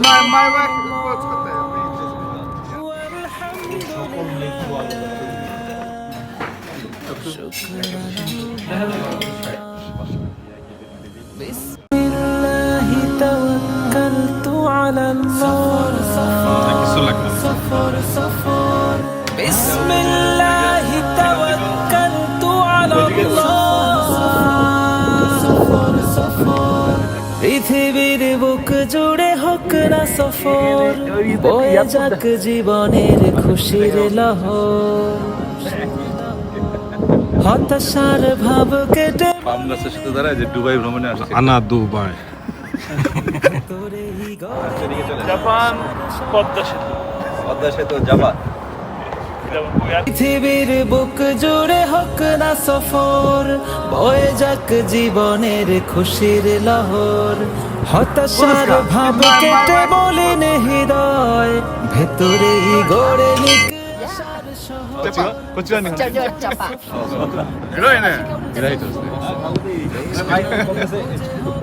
My, my wife was Qatar. Şükran. পৃথিবীর বুক জুড়ে হোক না সফর বয়ে যাক জীবনের খুশির লহর। হতাশার ভাব কেটে পাম গাছের সাথে দাঁড়ায় যে দুবাই ভ্রমণে আসছে। আনা দুবাই। জাপান পদ্মা সেতু। পদ্মা সেতু জাপান। পৃথিবীর বুক জুড়ে হোক না সফর বয়ে যাক জীবনের খুশির লহর হতাশার ভাব কেটে বলে হৃদয় ভেতরেই গড়ে নিক こちらに。じゃじゃじゃパ。偉いね。偉いですね。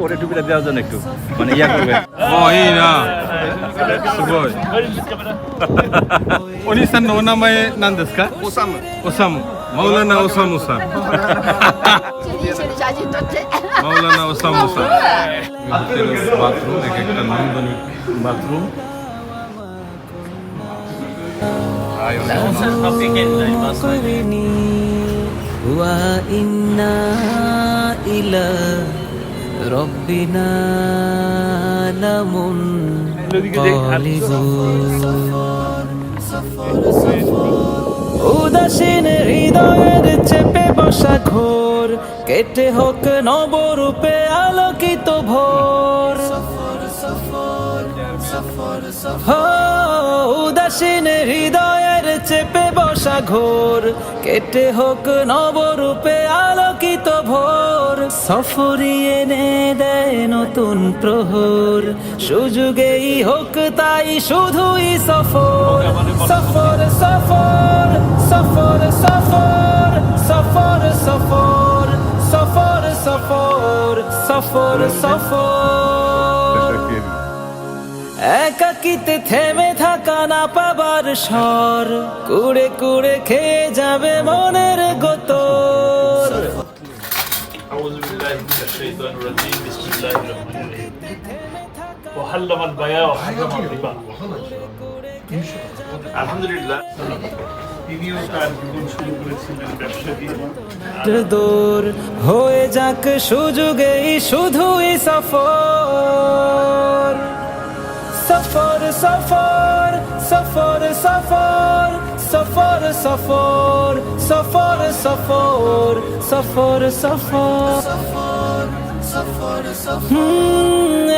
俺ルビラで会うじゃなく、まね役で。ああいいな。すごい。お兄さんのお名前なんですか？おさむ。おさむ。মৌলানা ওসাম হোসান। মৌলানা ওসাম হোসান। বাথরুম এক একটা নান্দনিক বাথরুম। ربنا لمنقلبون উদাসীন হৃদয়ের চেপে বসা ঘোর। কেটে হোক নবরূপে আলোকিত ভোর। উদাসীন হৃদয়ের চেপে বসা ঘোর। কেটে হোক নবরূপে আলোকিত ভোর। সফরিয়ে এনে দেয় নতুন প্রহর। সুযোগেই হোক তাই শুধুই সফর। সফর সফর। সফর সফর সফর সফর সফর সফর সফর সফর একাকিতে থেমে থাকা না পাবার স্বর কুড়ে কুড়ে খেয়ে যাবে মনের গোতর। আলহামদুলিল্লাহ। তিনিও তার জীবন শুরু করেছিলেন ব্যবসা দিয়ে। দূর হয়ে যাক সুযোগেই শুধুই সফর। সফর সফর সফর সফর সফর সফর সফর সফর সফর সফর। হুম,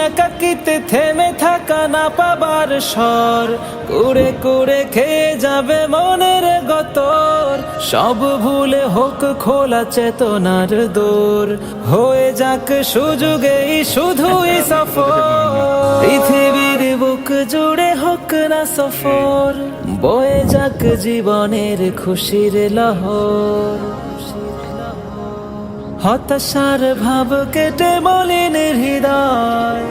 একাকিতে থেমে থাকা না পাবার স্বর। কুড়ে কুড়ে খেয়ে যাবে মনের গতর। সব ভুলে হোক খোলা চেতনার দোর। হয়ে যাক সুযোগেই শুধুই সফর। পৃথিবীর বুক জুড়ে হোক না সফর। বয়ে যাক জীবনের খুশির লহর। হতাশার ভাব কেটে মলিন হৃদয়।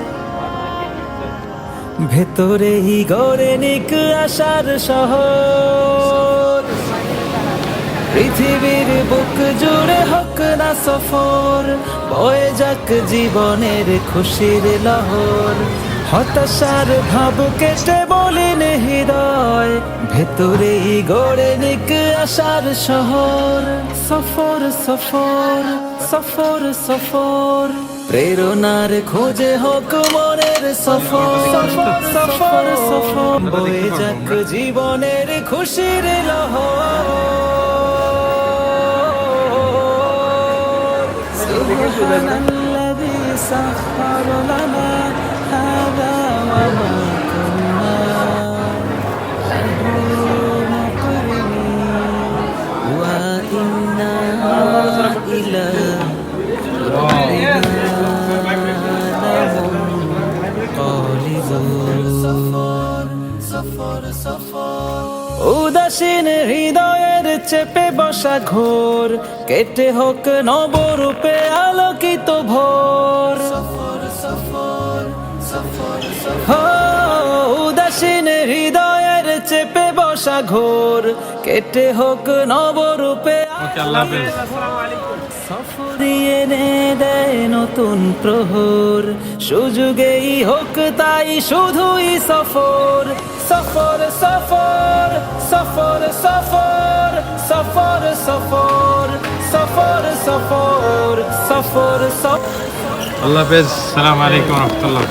ভেতরেই গড়ে নিক আশার শহর। পৃথিবীর বুক জুড়ে হোক না সফর, বয়ে যাক জীবনের খুশির লহর। হতাশার ভাব কেটে বলে হৃদয়, ভেতরে গড়ে নিক আসার শহর। সফর সফর সফর সফর। প্রেরণার খোঁজে হোক মনের সফর। সফর সফর বয়ে যাক জীবনের খুশির লহ সুবহানাল্লাযী সাখখারা উদাসীন হৃদয়ের চেপে বসা ঘোর। কেটে হোক নবরূপে আলোকিত ভোর। উদাসীন হৃদয়ের চেপে বসা ঘোর। কেটে হোক নবরূপে দিয়ে নে দেয় নতুন প্রহর। সুযোগেই হোক তাই শুধুই সফর। সফর সফর সফর সফর সফর সফর সফর সফর সফর সফর। আল্লাহ হাফেজ সালাম আলাইকুম রহমতুল্লাহ